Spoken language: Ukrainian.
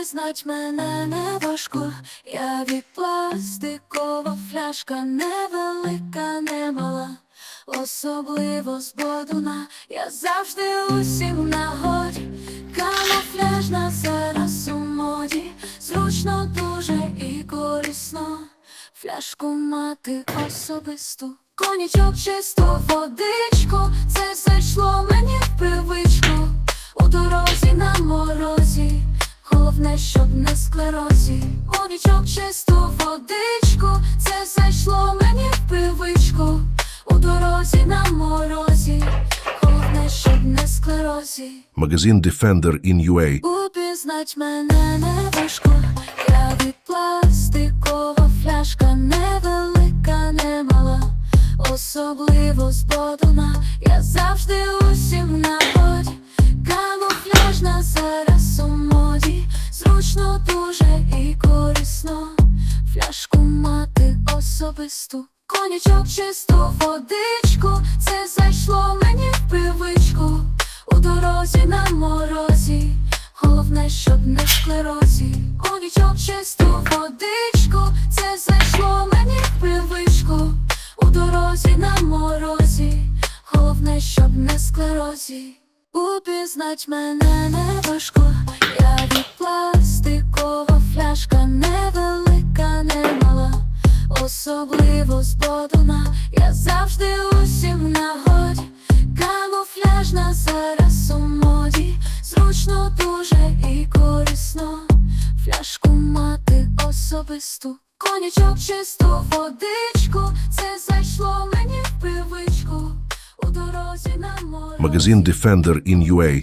Упізнать мене не важко, я від пластикова фляжка, невелика, немала, особливо з я завжди усім нагоді, камуфляжна зараз у моді, зручно дуже і корисно, фляжку мати особисту, конячок чисту водичку, це зайшло мені головне, щоб не склерозі. Конічок чисту водичку, це зайшло мені в привичку. У дорозі на морозі, головне, щоб не склерозі. Магазин Defender in UA. Упізнать мене не важко, я від пластикова фляжка, невелика, немала, особливо з бодуна, я завжди усім фляжку мати особисту, конячок чисту водичку, це зайшло мені в привичку. У дорозі на морозі, головне, щоб не в склерозі. Конічок чисту водичку, це зайшло мені в привичку. У дорозі на морозі, головне, щоб не в склерозі. Упізнать мене не важко, особливо я завжди усім нагоді. Камуфляжна зараз у моді, зручно дуже і корисно, фляжку мати особисту, конячок чисту водичку, це зайшло мені в привичку, у дорозі на морозі. Магазин Defender in UA.